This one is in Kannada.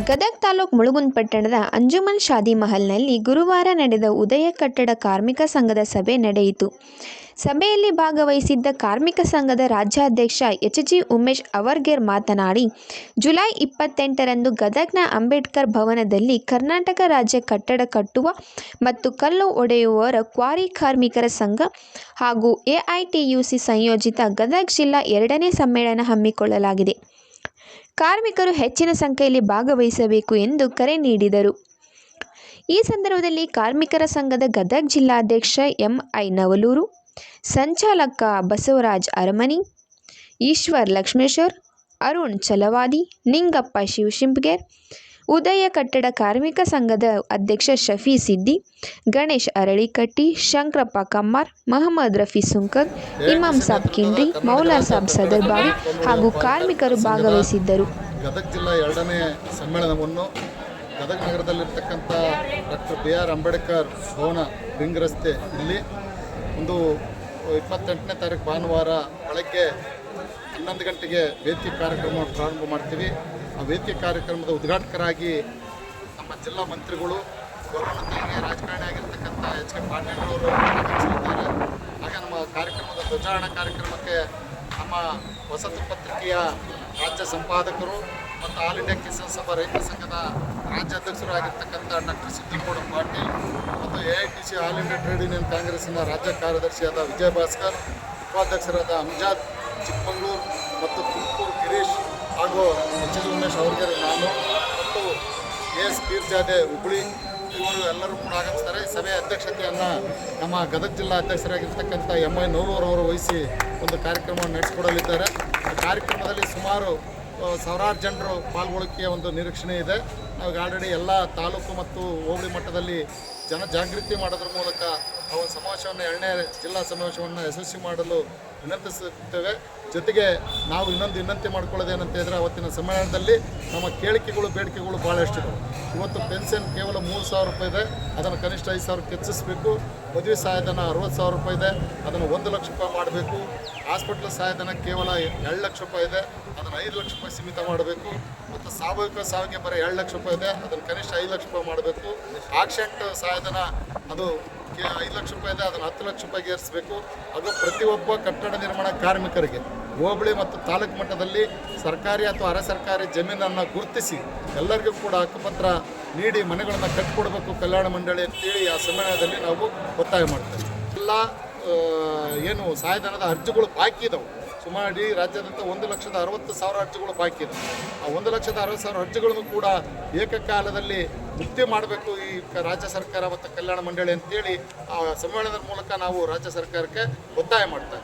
ಗದಗ ತಾಲೂಕು ಮುಳುಗುಂದ್ ಪಟ್ಟಣದ ಅಂಜುಮನ್ ಶಾದಿ ಮಹಲ್ನಲ್ಲಿ ಗುರುವಾರ ನಡೆದ ಉದಯ ಕಟ್ಟಡ ಕಾರ್ಮಿಕ ಸಂಘದ ಸಭೆ ನಡೆಯಿತು. ಸಭೆಯಲ್ಲಿ ಭಾಗವಹಿಸಿದ್ದ ಕಾರ್ಮಿಕ ಸಂಘದ ರಾಜ್ಯಾಧ್ಯಕ್ಷ ಎಚ್ ಜಿ ಉಮೇಶ್ ಅವರ್ಗೇರ್ ಮಾತನಾಡಿ, ಜುಲೈ ಇಪ್ಪತ್ತೆಂಟರಂದು ಗದಗ್ನ ಅಂಬೇಡ್ಕರ್ ಭವನದಲ್ಲಿ ಕರ್ನಾಟಕ ರಾಜ್ಯ ಕಟ್ಟಡ ಕಟ್ಟುವ ಮತ್ತು ಕಲ್ಲು ಒಡೆಯುವವರ ಕ್ವಾರಿ ಕಾರ್ಮಿಕರ ಸಂಘ ಹಾಗೂ ಎಐಟಿಯುಸಿ ಸಂಯೋಜಿತ ಗದಗ ಜಿಲ್ಲಾ ಎರಡನೇ ಸಮ್ಮೇಳನ ಹಮ್ಮಿಕೊಳ್ಳಲಾಗಿದೆ. ಕಾರ್ಮಿಕರು ಹೆಚ್ಚಿನ ಸಂಖ್ಯೆಯಲ್ಲಿ ಭಾಗವಹಿಸಬೇಕು ಎಂದು ಕರೆ ನೀಡಿದರು. ಈ ಸಂದರ್ಭದಲ್ಲಿ ಕಾರ್ಮಿಕರ ಸಂಘದ ಗದಗ ಜಿಲ್ಲಾಧ್ಯಕ್ಷ ಎಂ ಐ ನವಲೂರು, ಸಂಚಾಲಕ ಬಸವರಾಜ್ ಅರಮನಿ, ಈಶ್ವರ್ ಲಕ್ಷ್ಮೇಶ್ವರ್, ಅರುಣ್ ಚಲವಾದಿ, ನಿಂಗಪ್ಪ ಶಿವಶಿಂಪಗೇರ್ ಉದಯ ಕಟ್ಟಡ ಕಾರ್ಮಿಕ ಸಂಘದ ಅಧ್ಯಕ್ಷ ಶಫಿ ಸಿದ್ದಿ, ಗಣೇಶ್ ಅರಳಿಕಟ್ಟಿ, ಶಂಕರಪ್ಪ ಕಮ್ಮಾರ್, ಮಹಮ್ಮದ್ ರಫಿ ಸುಂಕರ್, ಇಮಾಮ್ ಸಾಬ್ ಕಿಂಡ್ರಿ ಮೌಲಾ ಸಾಬ್ ಸದರ್ಬಾವಿ ಹಾಗೂ ಕಾರ್ಮಿಕರು ಭಾಗವಹಿಸಿದ್ದರು. ಗದಗ ಜಿಲ್ಲಾ ಎರಡನೇ ಸಮ್ಮೇಳನವನ್ನು Gadag ನಗರದಲ್ಲಿರ್ತಕ್ಕಂಥ doctor B R Ambedkar Bhavan ring ರಸ್ತೆ ಇಲ್ಲಿ ಒಂದು ಇಪ್ಪತ್ತೆಂಟನೇ ತಾರೀಕು ಭಾನುವಾರ ಬೆಳಗ್ಗೆ ಹನ್ನೊಂದು ಗಂಟೆಗೆ ವೇದಿಕೆ ಕಾರ್ಯಕ್ರಮ ಪ್ರಾರಂಭ ಮಾಡ್ತೀವಿ. ಆ ವೇದಿಕೆ ಕಾರ್ಯಕ್ರಮದ ಉದ್ಘಾಟಕರಾಗಿ ನಮ್ಮ ಜಿಲ್ಲಾ ಮಂತ್ರಿಗಳು, ಗೌರವಾನ್ವಿತ ರಾಜಕಾರಣಿ ಆಗಿರ್ತಕ್ಕಂಥ ಎಚ್ ಕೆ ಪಾಟೀಲ್ರವರು ಹಾಗೆ ನಮ್ಮ ಕಾರ್ಯಕ್ರಮದ ಧ್ವಜಾರಣ ಕಾರ್ಯಕ್ರಮಕ್ಕೆ ನಮ್ಮ ವಸತಿ ಪತ್ರಿಕೆಯ ರಾಜ್ಯ ಸಂಪಾದಕರು ಮತ್ತು ಆಲ್ ಇಂಡಿಯಾ ಕಿಸಾನ್ ಸಭಾ ರೈತ ಸಂಘದ ರಾಜ್ಯಾಧ್ಯಕ್ಷರು ಆಗಿರ್ತಕ್ಕಂಥ ಡಾಕ್ಟರ್ ಸಿದ್ದಗೌಡ ಪಾಟೀಲ್ ಮತ್ತು A I T C all India trade union ಕಾಂಗ್ರೆಸ್ಸಿನ ರಾಜ್ಯ ಕಾರ್ಯದರ್ಶಿಯಾದ ವಿಜಯ ಭಾಸ್ಕರ್, ಉಪಾಧ್ಯಕ್ಷರಾದ ಅಮ್ಜಾದ್ ಚಿಕ್ಕಮಗಳೂರು ಮತ್ತು ತುಮಕೂರು ಗಿರೀಶ್ ಹಾಗೂ ಎಚ್ ಎಸ್ ಉಮೇಶ್ ಅವ್ರಿಗೆ ನಾನು ಮತ್ತು ಕೆ ಎಸ್ ಪೀರ್ಜಾದೆ ಹುಬ್ಳಿ ಇವರು ಎಲ್ಲರೂ ಕೂಡ ಆಗಮಿಸ್ತಾರೆ. ಸಭೆಯ ಅಧ್ಯಕ್ಷತೆಯನ್ನು ನಮ್ಮ ಗದಗ ಜಿಲ್ಲಾ ಅಧ್ಯಕ್ಷರಾಗಿರ್ತಕ್ಕಂಥ ಎಂ ಐ ನೂರೂರವರು ವಹಿಸಿ ಒಂದು ಕಾರ್ಯಕ್ರಮವನ್ನು ನಡೆಸಿಕೊಡಲಿದ್ದಾರೆ. ಆ ಕಾರ್ಯಕ್ರಮದಲ್ಲಿ ಸುಮಾರು ಸಾವಿರಾರು ಜನರು ಪಾಲ್ಗೊಳ್ಳಿಕೆಯ ಒಂದು ನಿರೀಕ್ಷಣೆ ಇದೆ. ನಾವು ಆಲ್ರೆಡಿ ಎಲ್ಲ ತಾಲೂಕು ಮತ್ತು ಹೋಬಳಿ ಮಟ್ಟದಲ್ಲಿ ಜನ ಜಾಗೃತಿ ಮಾಡೋದ್ರ ಮೂಲಕ ಆ ಒಂದು ಸಮಾವೇಶವನ್ನು ಎರಡನೇ ಜಿಲ್ಲಾ ಸಮಾವೇಶವನ್ನು ಯಶಸ್ವಿ ಮಾಡಲು ವಿನಂತಿಸುತ್ತೇವೆ. ಜೊತೆಗೆ ನಾವು ಇನ್ನೊಂದು ವಿನಂತಿ ಮಾಡ್ಕೊಳ್ಳೋದೇನಂತ ಹೇಳಿದ್ರೆ ಅವತ್ತಿನ ಸಮ್ಮೇಳನದಲ್ಲಿ ನಮ್ಮ ಕೇಳಿಕೆಗಳು, ಬೇಡಿಕೆಗಳು ಭಾಳಷ್ಟಿದೆ ಇವತ್ತು ಪೆನ್ಷನ್ ಕೇವಲ ಮೂರು ಸಾವಿರ ರೂಪಾಯಿ ಇದೆ. ಅದನ್ನು ಕನಿಷ್ಠ ಐದು ಸಾವಿರಕ್ಕೆ ಹೆಚ್ಚಿಸಬೇಕು. ಮದುವೆ ಸಹಾಯಧನ ಅರವತ್ತು ಸಾವಿರ ರೂಪಾಯಿ ಇದೆ. ಅದನ್ನು ಒಂದು ಲಕ್ಷ ರೂಪಾಯಿ ಮಾಡಬೇಕು. ಹಾಸ್ಪಿಟ್ಲ್ ಸಹಾಯಧನ ಕೇವಲ ಎರಡು ಲಕ್ಷ ರೂಪಾಯಿ ಇದೆ. ಅದನ್ನು ಐದು ಲಕ್ಷ ರೂಪಾಯಿ ಸೀಮಿತ ಮಾಡಬೇಕು. ಮತ್ತು ಸಾಮೂಹಿಕ ಸಾವಿಗೆ ಬರೀ ಎರಡು ಲಕ್ಷ ರೂಪಾಯಿ ಇದೆ. ಅದನ್ನು ಕನಿಷ್ಠ ಐದು ಲಕ್ಷ ರೂಪಾಯಿ ಮಾಡಬೇಕು. ಆಕ್ಸಿಡೆಂಟ್ ಸಹಾಯಧನ ಅದು ಐದು ಲಕ್ಷ ರೂಪಾಯಿ ಇದೆ, ಅದನ್ನು ಹತ್ತು ಲಕ್ಷ ರೂಪಾಯಿಗೆ ಏರಿಸಬೇಕು. ಅದು ಪ್ರತಿಯೊಬ್ಬ ಕಟ್ಟಡ ನಿರ್ಮಾಣ ಕಾರ್ಮಿಕರಿಗೆ ಹೋಬಳಿ ಮತ್ತು ತಾಲೂಕು ಮಟ್ಟದಲ್ಲಿ ಸರ್ಕಾರಿ ಅಥವಾ ಅರೆ ಸರ್ಕಾರಿ ಜಮೀನನ್ನು ಗುರುತಿಸಿ ಎಲ್ಲರಿಗೂ ಕೂಡ ಹಕ್ಕುಪತ್ರ ನೀಡಿ ಮನೆಗಳನ್ನು ಕಟ್ಟಿಕೊಡ್ಬೇಕು ಕಲ್ಯಾಣ ಮಂಡಳಿ ಅಂತೇಳಿ ಆ ಸಮ್ಮೇಳನದಲ್ಲಿ ನಾವು ಒತ್ತಾಯ ಮಾಡ್ತೇವೆ. ಎಲ್ಲ ಏನು ಸಹಾಯಧನದ ಅರ್ಜಿಗಳು ಬಾಕಿ ಇದಾವೆ. ಸುಮಾರು ಇಡೀ ರಾಜ್ಯಾದ್ಯಂತ ಒಂದು ಲಕ್ಷದ ಅರವತ್ತು ಸಾವಿರ ಅರ್ಜಿಗಳು ಬಾಕಿ ಇದೆ. ಆ ಒಂದು ಲಕ್ಷದ ಅರವತ್ತು ಸಾವಿರ ಅರ್ಜಿಗಳನ್ನು ಕೂಡ ಏಕಕಾಲದಲ್ಲಿ ಮುಕ್ತಿ ಮಾಡಬೇಕು ಈ ರಾಜ್ಯ ಸರ್ಕಾರ ಮತ್ತು ಕಲ್ಯಾಣ ಮಂಡಳಿ ಅಂತೇಳಿ ಆ ಸಮ್ಮೇಳನದ ಮೂಲಕ ನಾವು ರಾಜ್ಯ ಸರ್ಕಾರಕ್ಕೆ ಒತ್ತಾಯ ಮಾಡ್ತಾ